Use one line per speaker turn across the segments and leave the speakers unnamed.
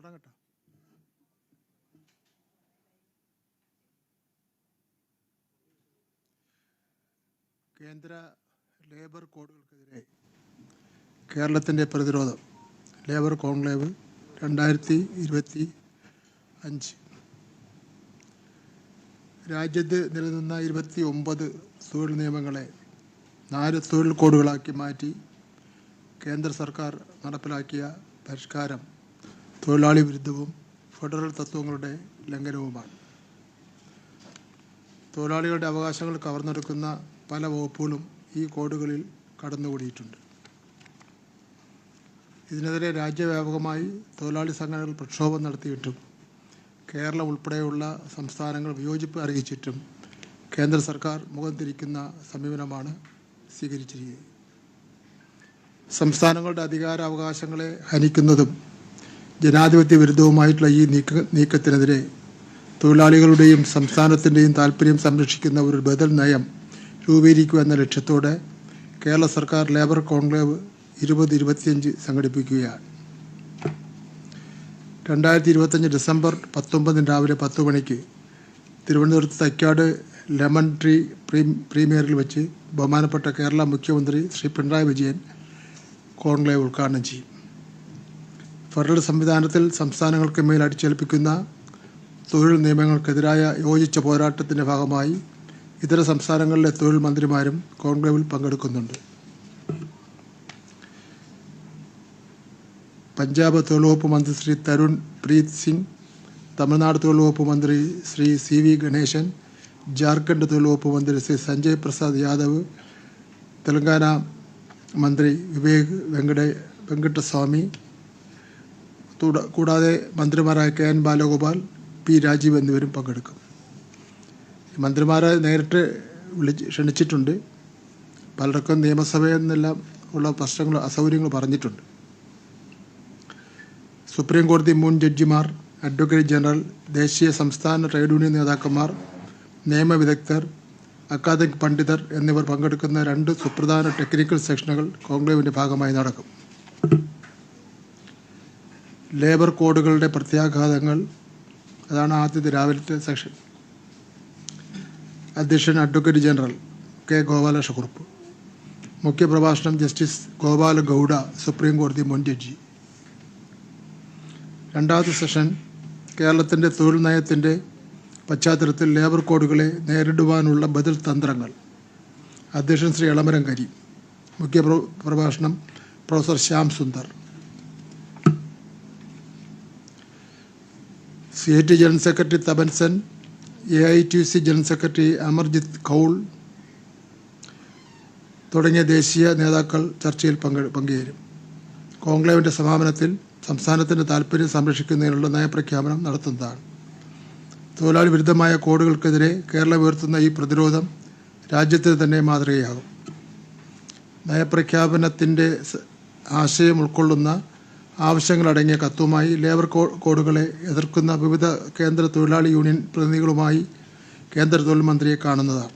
തുടങ്ങട്ടെ കേന്ദ്ര ലേബർ കോഡുകൾക്കെതിരെ കേരളത്തിന്റെ പ്രതിരോധം. ലേബർ കോൺക്ലേവ് രണ്ടായിരത്തി ഇരുപത്തി അഞ്ച് രാജ്യത്ത് നിലനിന്ന ഇരുപത്തി ഒമ്പത് തൊഴിൽ നിയമങ്ങളെ നാല് തൊഴിൽ കോഡുകളാക്കി മാറ്റി കേന്ദ്ര സർക്കാർ നടപ്പിലാക്കിയ പരിഷ്കാരം തൊഴിലാളി വിരുദ്ധവും ഫെഡറൽ തത്വങ്ങളുടെ ലംഘനവുമാണ്. തൊഴിലാളികളുടെ അവകാശങ്ങൾ കവർന്നെടുക്കുന്ന പല വകുപ്പുകളും ഈ കോഡുകളിൽ കടന്നുകൂടിയിട്ടുണ്ട്. ഇതിനെതിരെ രാജ്യവ്യാപകമായി തൊഴിലാളി സംഘടനകൾ പ്രക്ഷോഭം നടത്തിയിട്ടും കേരളം ഉൾപ്പെടെയുള്ള സംസ്ഥാനങ്ങൾ വിയോജിപ്പ് അറിയിച്ചിട്ടും കേന്ദ്ര സർക്കാർ മുഖം തിരിക്കുന്ന സമീപനമാണ് സ്വീകരിച്ചിരിക്കുന്നത്. സംസ്ഥാനങ്ങളുടെ അധികാരാവകാശങ്ങളെ ഹനിക്കുന്നതും ജനാധിപത്യ വിരുദ്ധവുമായിട്ടുള്ള ഈ നീക്ക നീക്കത്തിനെതിരെ തൊഴിലാളികളുടെയും സംസ്ഥാനത്തിന്റെയും താല്പര്യം സംരക്ഷിക്കുന്ന ഒരു ബദൽ നയം രൂപീകരിക്കുക എന്ന ലക്ഷ്യത്തോടെ കേരള സർക്കാർ ലേബർ കോൺക്ലേവ് ഇരുപത് ഇരുപത്തിയഞ്ച് സംഘടിപ്പിക്കുകയാണ്. രണ്ടായിരത്തി ഇരുപത്തഞ്ച് ഡിസംബർ പത്തൊമ്പതിന് രാവിലെ പത്ത് മണിക്ക് തിരുവനന്തപുരത്ത് തൈക്കാട് ലെമൺ ട്രീ പ്രീ പ്രീമിയറിൽ വെച്ച് ബഹുമാനപ്പെട്ട കേരള മുഖ്യമന്ത്രി ശ്രീ പിണറായി വിജയൻ കോൺക്ലേവ് ഉദ്ഘാടനം ചെയ്യും. ഫെഡറൽ സംവിധാനത്തിൽ സംസ്ഥാനങ്ങൾക്ക് മേൽ അടിച്ചേൽപ്പിക്കുന്ന തൊഴിൽ നിയമങ്ങൾക്കെതിരായ യോജിച്ച പോരാട്ടത്തിന്റെ ഭാഗമായി ഇതര സംസ്ഥാനങ്ങളിലെ തൊഴിൽ മന്ത്രിമാരും കോൺക്ലേവിൽ പങ്കെടുക്കുന്നുണ്ട്. പഞ്ചാബ് തൊഴിൽ വകുപ്പ് മന്ത്രി ശ്രീ തരുൺ പ്രീത് സിംഗ് തമിഴ്നാട് തൊഴിൽ വകുപ്പ് മന്ത്രി ശ്രീ സി വി ഗണേശൻ ജാർഖണ്ഡ് തൊഴിൽ വകുപ്പ് മന്ത്രി ശ്രീ സഞ്ജയ് പ്രസാദ് യാദവ് തെലങ്കാന മന്ത്രി വിവേക് വെങ്കട വെങ്കട്ടസ്വാമി കൂടാതെ മന്ത്രിമാരായ K N Balagopal P Rajeev എന്നിവരും പങ്കെടുക്കും. മന്ത്രിമാരെ നേരിട്ട് വിളിച്ച് ക്ഷണിച്ചിട്ടുണ്ട്. പലർക്കും നിയമസഭയിൽ നിന്നെല്ലാം ഉള്ള പ്രശ്നങ്ങൾ അസൗകര്യങ്ങൾ പറഞ്ഞിട്ടുണ്ട്. സുപ്രീം കോടതി മുൻ ജഡ്ജിമാർ അഡ്വക്കേറ്റ് ജനറൽ ദേശീയ സംസ്ഥാന ട്രേഡ് യൂണിയൻ നേതാക്കന്മാർ നിയമവിദഗ്ധർ അക്കാദമിക് പണ്ഡിതർ എന്നിവർ പങ്കെടുക്കുന്ന രണ്ട് സുപ്രധാന ടെക്നിക്കൽ സെഷനുകൾ കോൺക്ലേവിന്റെ ഭാഗമായി നടക്കും. ലേബർ കോഡുകളുടെ പ്രത്യാഘാതങ്ങൾ. അതാണ് ആദ്യത്തെ രാവിലത്തെ സെക്ഷൻ അധ്യക്ഷൻ അഡ്വക്കേറ്റ് ജനറൽ കെ ഗോപാലകൃഷ്ണക്കുറുപ്പ് മുഖ്യപ്രഭാഷണം ജസ്റ്റിസ് ഗോപാല ഗൗഡ സുപ്രീം കോടതി മുൻ ജഡ്ജി രണ്ടാമത്തെ സെഷൻ കേരളത്തിന്റെ തൊഴിൽ നയത്തിന്റെ പശ്ചാത്തലത്തിൽ ലേബർ കോഡുകളെ നേരിടുവാനുള്ള ബദൽ തന്ത്രങ്ങൾ. അധ്യക്ഷൻ ശ്രീ എളമരം കരി. മുഖ്യ പ്രഭാഷണം professor Shyam Sundar. C T general secretary Tapan Sen A I T C general secretary Amarjeet Kaur തുടങ്ങിയ ദേശീയ നേതാക്കൾ ചർച്ചയിൽ പങ്കെ പങ്കുചേരും. കോൺക്ലേവിന്റെ സമാപനത്തിൽ സംസ്ഥാനത്തിന്റെ താൽപ്പര്യം സംരക്ഷിക്കുന്നതിനുള്ള നയപ്രഖ്യാപനം നടത്തുന്നതാണ്. തൊഴിലാളി വിരുദ്ധമായ കോഡുകൾക്കെതിരെ കേരളം ഉയർത്തുന്ന ഈ പ്രതിരോധം രാജ്യത്തിന് തന്നെ മാതൃകയാകും. നയപ്രഖ്യാപനത്തിന്റെ ആശയം ഉൾക്കൊള്ളുന്ന ആവശ്യങ്ങളടങ്ങിയ കത്തുമായി ലേബർ കോഡുകളെ എതിർക്കുന്ന വിവിധ കേന്ദ്ര തൊഴിലാളി യൂണിയൻ പ്രതിനിധികളുമായി കേന്ദ്ര തൊഴിൽ മന്ത്രിയെ കാണുന്നതാണ്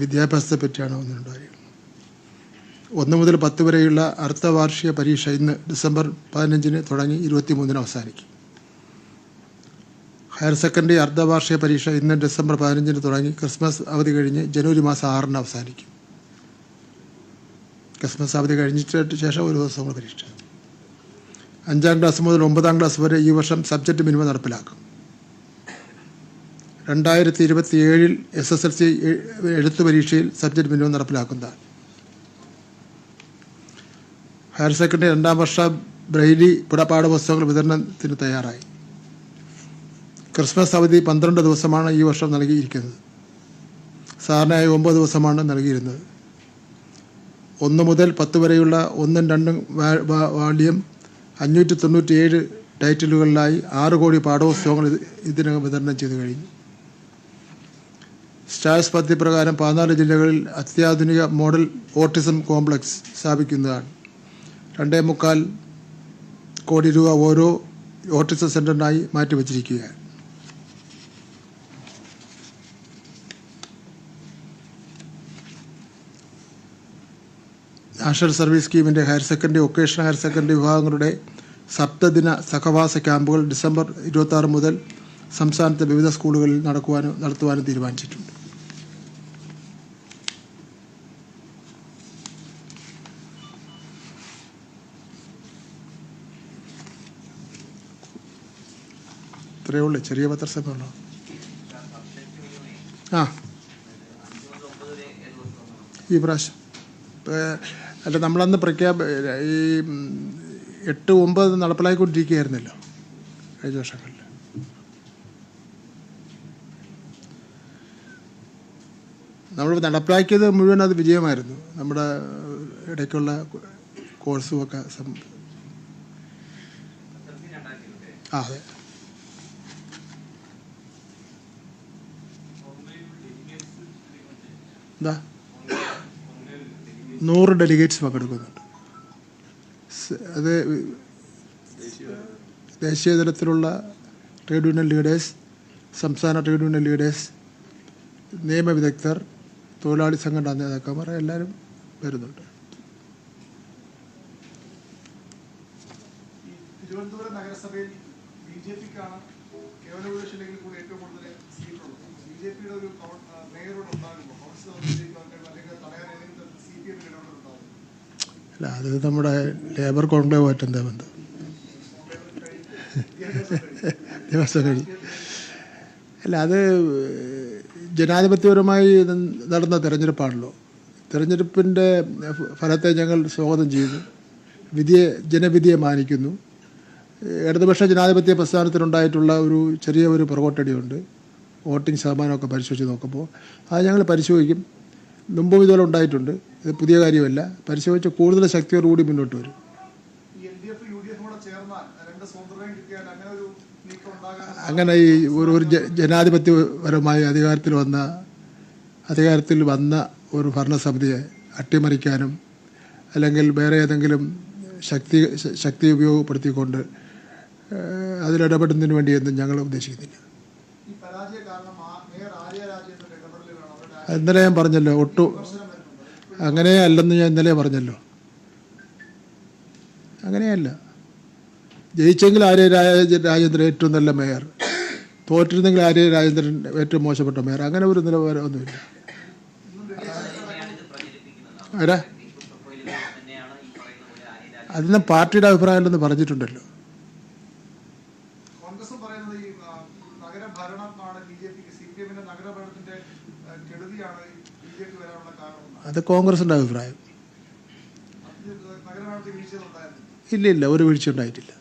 വിദ്യാഭ്യാസത്തെ പറ്റിയാണ് ഒന്നുണ്ടായി ഒന്ന് മുതൽ പത്ത് വരെയുള്ള അർദ്ധവാർഷിക പരീക്ഷ ഇന്ന് ഡിസംബർ പതിനഞ്ചിന് തുടങ്ങി ഇരുപത്തിമൂന്നിന് അവസാനിക്കും. ഹയർ സെക്കൻഡറി അർദ്ധവാർഷിക പരീക്ഷ ഇന്ന് ഡിസംബർ പതിനഞ്ചിന് തുടങ്ങി. ക്രിസ്മസ് അവധി കഴിഞ്ഞ് ജനുവരി മാസം ആറിന് അവസാനിക്കും. ക്രിസ്മസ് അവധി കഴിഞ്ഞിട്ട് ശേഷം ഒരു ദിവസം കൂടെ പരീക്ഷ അഞ്ചാം ക്ലാസ് മുതൽ ഒമ്പതാം ക്ലാസ് വരെ ഈ വർഷം സബ്ജക്റ്റ് മിനിമം നടപ്പിലാക്കും. രണ്ടായിരത്തി ഇരുപത്തി ഏഴിൽ എസ് എസ് എൽ സി എഴുത്തു പരീക്ഷയിൽ സബ്ജക്റ്റ് മിനിമം നടപ്പിലാക്കുന്നതാണ്. ഹയർ സെക്കൻഡറി രണ്ടാം വർഷ ബ്രെയിലി പുടപാഠ പുസ്തകങ്ങൾ വിതരണത്തിന് തയ്യാറായി. ക്രിസ്മസ് അവധി പന്ത്രണ്ട് ദിവസമാണ് ഈ വർഷം നൽകിയിരിക്കുന്നത്. സാറിനായി ഒമ്പത് ദിവസമാണ് നൽകിയിരുന്നത്. ഒന്ന് മുതൽ പത്ത് വരെയുള്ള ഒന്നും രണ്ടും വാള്യം അഞ്ഞൂറ്റി തൊണ്ണൂറ്റിയേഴ് ടൈറ്റിലുകളിലായി ആറ് കോടി പാഠപുസ്തകങ്ങൾ ഇത് ഇതിനകം വിതരണം ചെയ്തു കഴിഞ്ഞു. സ്റ്റാസ് പദ്ധതി പ്രകാരം പതിനാല് ജില്ലകളിൽ അത്യാധുനിക മോഡൽ ഓട്ടിസം കോംപ്ലക്സ് സ്ഥാപിക്കുന്നതാണ്. രണ്ടേ മുക്കാൽ കോടി രൂപ ഓരോ ഓട്ടിസം സെന്ററിനായി മാറ്റിവെച്ചിരിക്കുകയാണ്. National service സ്കീമിന്റെ higher secondary vocational higher secondary വിഭാഗങ്ങളുടെ സപ്തദിന സഹവാസ ക്യാമ്പുകൾ ഡിസംബർ ഇരുപത്തി മുതൽ സംസ്ഥാനത്തെ വിവിധ സ്കൂളുകളിൽ നടക്കുവാനും നടത്തുവാനും തീരുമാനിച്ചിട്ടുണ്ട്. ഇത്രയേ ഉള്ളൂ. ചെറിയ പത്രസഭയുള്ളൂ ആ. ഈ പ്രാവശ്യം. അല്ല നമ്മളന്ന് പ്രഖ്യാപ ഈ എട്ട് ഒമ്പത് നടപ്പിലായിക്കൊണ്ടിരിക്കുകയായിരുന്നല്ലോ കഴിഞ്ഞ വർഷങ്ങളിൽ. നമ്മൾ നടപ്പിലാക്കിയത് മുഴുവൻ അത് വിജയമായിരുന്നു. നമ്മുടെ ഇടയ്ക്കുള്ള കോഴ്സും ഒക്കെ സം- ആ അതെ. എന്താ? നൂറ് ഡെലിഗേറ്റ്സ് പങ്കെടുക്കുന്നുണ്ട്. അത് ദേശീയ തലത്തിലുള്ള ട്രേഡ് യൂണിയൻ ലീഡേഴ്സ് സംസ്ഥാന ട്രേഡ് യൂണിയൻ ലീഡേഴ്സ് നിയമവിദഗ്ധർ തൊഴിലാളി സംഘടനാ നേതാക്കന്മാർ എല്ലാവരും വരുന്നുണ്ട്.
തിരുവനന്തപുരം നഗരസഭയിൽ ബി ജെ പിക്കാണ് കേവല കൂടുതൽ ഒരു
അല്ല അത് നമ്മുടെ ലേബർ കോൺക്ലേവായിട്ട് എന്താ ബന്ധം? ദിവസം കഴിഞ്ഞ്. അല്ല അത് ജനാധിപത്യപരമായി നടന്ന തെരഞ്ഞെടുപ്പാണല്ലോ. തെരഞ്ഞെടുപ്പിന്റെ ഫലത്തെ ഞങ്ങൾ സ്വാഗതം ചെയ്തു വിധിയെ ജനവിധിയെ മാനിക്കുന്നു. ഇടതുപക്ഷ ജനാധിപത്യ പ്രസ്ഥാനത്തിനുണ്ടായിട്ടുള്ള ഒരു ചെറിയ ഒരു പുറകോട്ടടിയുണ്ട്. വോട്ടിംഗ് ശതമാനമൊക്കെ പരിശോധിച്ച് നോക്കുമ്പോൾ അത് ഞങ്ങൾ പരിശോധിക്കും. മുമ്പും ഇതുപോലെ ഉണ്ടായിട്ടുണ്ട്. ഇത് പുതിയ കാര്യമല്ല. പരിശോധിച്ച് കൂടുതൽ ശക്തിയോടുകൂടി മുന്നോട്ട് വരും.
അങ്ങനെ
ഈ ഒരു ഒരു ജനാധിപത്യപരമായി അധികാരത്തിൽ വന്ന അധികാരത്തിൽ വന്ന ഒരു ഭരണസമിതിയെ അട്ടിമറിക്കാനും അല്ലെങ്കിൽ വേറെ ഏതെങ്കിലും ശക്തി ശക്തി ഉപയോഗപ്പെടുത്തിക്കൊണ്ട് അതിലിടപെടുന്നതിന് വേണ്ടിയൊന്നും ഞങ്ങൾ ഉദ്ദേശിക്കുന്നില്ല
ഈ പരാജയ കാരണം ആ- മേയർ ആര്യ രാജേന്ദ്രന്റെ ഇടപെടലുകളാണ് അവരുടെ
അത് ഇന്നലെ ഞാൻ പറഞ്ഞല്ലോ ഒട്ടു അങ്ങനെ അല്ലെന്ന് ഞാൻ ഇന്നലെ പറഞ്ഞല്ലോ. അങ്ങനെയല്ല. ജയിച്ചെങ്കിൽ ആര്യ രാജ- രാജേന്ദ്രൻ ഏറ്റവും നല്ല മേയർ. തോറ്റിരുന്നെങ്കിൽ ആര്യ രാജേന്ദ്രൻ ഏറ്റവും മോശപ്പെട്ട മേയർ. അങ്ങനെ ഒരു നിലവാരം ഒന്നുമില്ല. അതിന് പാർട്ടിയുടെ അഭിപ്രായമല്ലെന്ന് പറഞ്ഞിട്ടുണ്ടല്ലോ
കോൺഗ്രസും പറയുന്നത് ഈ ആ, നഗരഭരണമാണ് ബി ജെ പിക്ക് സി പി എമ്മിന്റെ നഗരഭരണത്തിന്റെ ആ, കെടുതിയാണ് ബി ജെ പി വരാനുള്ള കാരണം
അത് കോൺഗ്രസിന്റെ അഭിപ്രായം. ഇല്ല ഇല്ല ഒരു വീഴ്ച ഉണ്ടായിട്ടില്ല.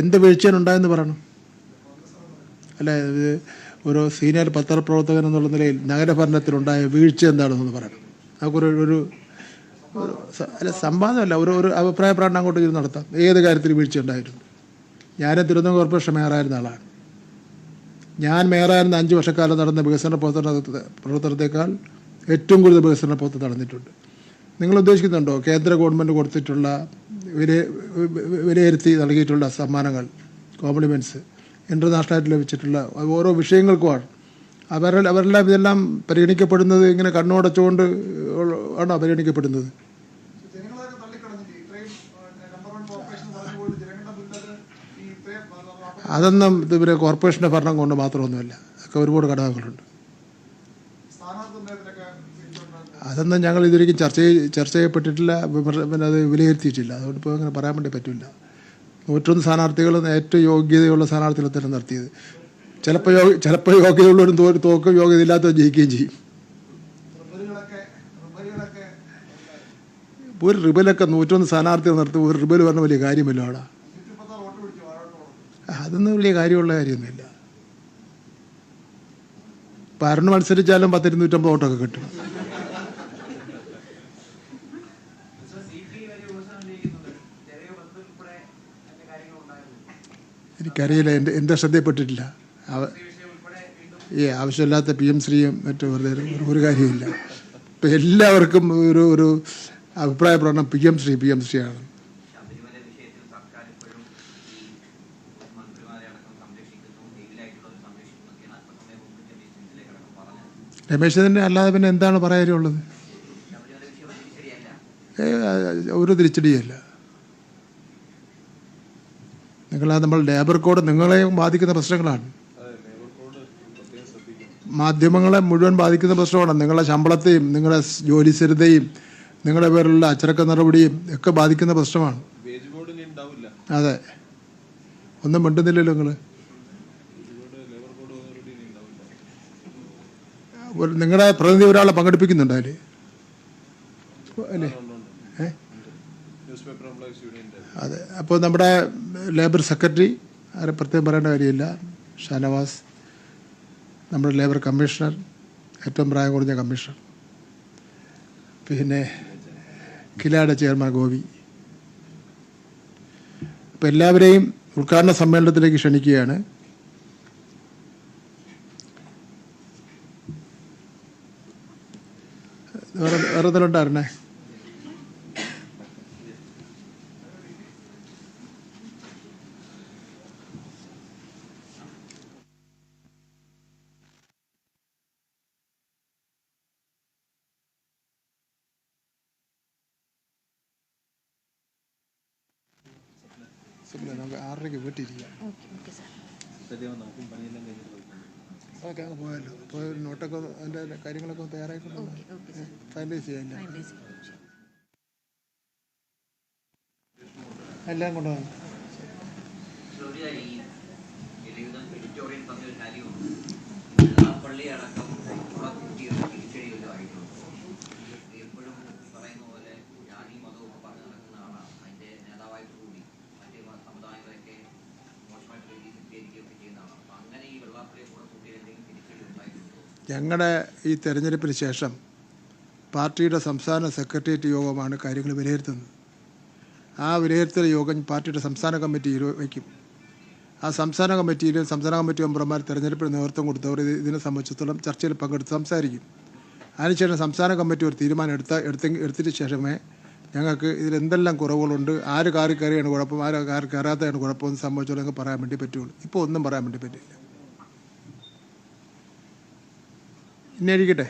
എന്ത് വീഴ്ചയാണ് വീഴ്ചയുണ്ടായെന്ന് പറയണം. അല്ല ഒരു സീനിയർ പത്രപ്രവർത്തകൻ എന്നുള്ള നിലയിൽ നഗരഭരണത്തിലുണ്ടായ വീഴ്ച എന്താണെന്ന് പറയണം. നമുക്കൊരു ഒരു അല്ല സംവാദമല്ല ഒരു ഒരു അഭിപ്രായ പ്രകടനം അങ്ങോട്ട് ഇരുന്ന് നടത്താം. ഏത് കാര്യത്തിൽ വീഴ്ച ഉണ്ടായിട്ടുണ്ട്. ഞാൻ തിരുവനന്തപുരം കോർപ്പറേഷൻ മേയറായിരുന്ന ആളാണ്. ഞാൻ മേയറായിരുന്ന അഞ്ച് വർഷക്കാലം നടന്ന വികസന പ്രവർത്തന പ്രവർത്തനത്തെക്കാൾ ഏറ്റവും കൂടുതൽ വികസന പ്രവർത്തനം നടന്നിട്ടുണ്ട് നിങ്ങൾ ഉദ്ദേശിക്കുന്നുണ്ടോ കേന്ദ്ര ഗവൺമെന്റ് കൊടുത്തിട്ടുള്ള വില വിലയിരുത്തി നൽകിയിട്ടുള്ള സമ്മാനങ്ങൾ കോംപ്ലിമെന്റ്സ് ഇന്റർനാഷണലായിട്ട് ലഭിച്ചിട്ടുള്ള ഓരോ വിഷയങ്ങൾക്കുമാണ് അവരുടെ അവരെല്ലാം ഇതെല്ലാം പരിഗണിക്കപ്പെടുന്നത് ഇങ്ങനെ കണ്ണുടച്ചുകൊണ്ട് ആണോ പരിഗണിക്കപ്പെടുന്നത് അതൊന്നും ഇവരെ കോർപ്പറേഷന്റെ ഭരണം കൊണ്ട് മാത്രമൊന്നുമല്ല ഒക്കെ ഒരുപാട് ഘടകങ്ങളുണ്ട് അതൊന്നും ഞങ്ങൾ ഇതുവരെയും ചർച്ച ചർച്ച ചെയ്യപ്പെട്ടിട്ടില്ല പിന്നെ അത് വിലയിരുത്തിയിട്ടില്ല. അതുകൊണ്ട് ഇപ്പോൾ അങ്ങനെ പറയാൻ വേണ്ടി പറ്റില്ല. നൂറ്റൊന്ന് സ്ഥാനാർത്ഥികളും ഏറ്റവും യോഗ്യതയുള്ള സ്ഥാനാർത്ഥികളെ തന്നെ നടത്തിയത് ചിലപ്പോൾ യോഗ ചിലപ്പോൾ യോഗ്യതയുള്ളവരും തോ തോക്കും യോഗ്യത ഇല്ലാത്തവർ ജയിക്കുകയും ചെയ്യും. ഒരു റിബലൊക്കെ നൂറ്റൊന്ന് സ്ഥാനാർത്ഥികൾ നിർത്തും ഒരു റിബൽ പറഞ്ഞ വലിയ കാര്യമല്ലോ അവിടെ. അതൊന്നും വലിയ കാര്യമുള്ള കാര്യമൊന്നുമില്ല. ഭരണം അനുസരിച്ചാലും പത്തിരുന്നൂറ്റമ്പത് വോട്ടൊക്കെ കിട്ടും. എനിക്കറിയില്ല എന്റെ എന്റെ ശ്രദ്ധയിൽപ്പെട്ടിട്ടില്ല. ഏ ആവശ്യമില്ലാത്ത പി എം ശ്രീയും മറ്റും വെറുതെ ഒരു- കാര്യമില്ല ഇപ്പം എല്ലാവർക്കും ഒരു ഒരു അഭിപ്രായ പ്രകടനം P M Shri P M Shri ആണ്.
ശബരിമല വിഷയത്തിൽ സർക്കാർ ഇപ്പോഴും മന്ത്രിമാരെ അടക്കം സംരക്ഷിക്കുന്നു ജയിലിലായിട്ടുള്ളവർ സംരക്ഷിക്കുന്നു എന്നൊക്കെയാണ് അല്പസമയം മുമ്പ് രമേശ്
തന്നെ അല്ലാതെ പിന്നെ എന്താണ് പറയാനുള്ളത്? ഒരു തിരിച്ചടിയല്ല നിങ്ങളാ നമ്മൾ ലേബർ കോഡ് നിങ്ങളെയും ബാധിക്കുന്ന പ്രശ്നങ്ങളാണ്. മാധ്യമങ്ങളെ മുഴുവൻ ബാധിക്കുന്ന പ്രശ്നമാണ്. നിങ്ങളുടെ ശമ്പളത്തെയും നിങ്ങളുടെ ജോലി സ്ഥിരതയും നിങ്ങളുടെ പേരിലുള്ള അച്ചടക്ക നടപടിയും ഒക്കെ ബാധിക്കുന്ന പ്രശ്നമാണ്. അതെ. ഒന്നും മിണ്ടുന്നില്ലല്ലോ നിങ്ങൾ നിങ്ങളുടെ പ്രതിനിധി ഒരാളെ പങ്കെടുപ്പിക്കുന്നുണ്ടോ അതിൽ അല്ലേ? ഏ? അതെ. അപ്പോൾ നമ്മുടെ ലേബർ സെക്രട്ടറി ആരെ പ്രത്യേകം പറയേണ്ട കാര്യമില്ല. ഷാനവാസ് നമ്മുടെ ലേബർ കമ്മീഷണർ ഏറ്റവും പ്രായം കുറഞ്ഞ കമ്മീഷണർ. പിന്നെ കിലാട ചെയർമാൻ ഗോപി. അപ്പോൾ എല്ലാവരെയും ഉദ്ഘാടന സമ്മേളനത്തിലേക്ക് ക്ഷണിക്കുകയാണ്. വേറെ വേറെ എന്തെങ്കിലും ഉണ്ടായിരുന്നേ സുബ്ല, നമുക്ക് ആറരയ്ക്ക് വീട്ടിലിരിക്കാം
ഓക്കെ ഓക്കെ സാർ
നമുക്കും പണിയെല്ലാം കഴിഞ്ഞിട്ട് പോയിട്ടുണ്ട്
ഓക്കെ അങ്ങ് പോയല്ലോ. അപ്പോൾ ഒരു നോട്ടൊക്കെ അതിന്റെ കാര്യങ്ങളൊക്കെ തയ്യാറായിക്കൊണ്ട്
ഓക്കെ ഓക്കെ
ഫൈനലൈസ്
ചെയ്യാൻ
എല്ലാം
കൊണ്ടുവന്നു പറഞ്ഞൊരു കാര്യമുണ്ട്. അടക്കം
ഞങ്ങളുടെ ഈ തെരഞ്ഞെടുപ്പിന് ശേഷം പാർട്ടിയുടെ സംസ്ഥാന സെക്രട്ടേറിയറ്റ് യോഗമാണ് കാര്യങ്ങൾ വിലയിരുത്തുന്നത്. ആ വിലയിരുത്തൽ യോഗം പാർട്ടിയുടെ സംസ്ഥാന കമ്മിറ്റി വയ്ക്കും. ആ സംസ്ഥാന കമ്മിറ്റിയിലും സംസ്ഥാന കമ്മിറ്റി മെമ്പർമാർ തെരഞ്ഞെടുപ്പിന് നേതൃത്വം കൊടുത്തവർ ഇത് ഇതിനെ സംബന്ധിച്ചിടത്തോളം ചർച്ചയിൽ പങ്കെടുത്ത് സംസാരിക്കും. അതിനുശേഷം സംസ്ഥാന കമ്മിറ്റി ഒരു തീരുമാനം എടുത്ത എടുത്ത എടുത്തിട്ട് ശേഷമേ ഞങ്ങൾക്ക് ഇതിലെന്തെല്ലാം കുറവുകളുണ്ട് ആര് കാറി കയറിയാണ് കുഴപ്പം ആര് കാറി കയറാത്തതാണ് കുഴപ്പമെന്ന് ഞങ്ങൾക്ക് പറയാൻ വേണ്ടി പറ്റുള്ളൂ. ഇപ്പോൾ ഒന്നും പറയാൻ വേണ്ടി പറ്റില്ല. ഇനി ഇരിക്കട്ടെ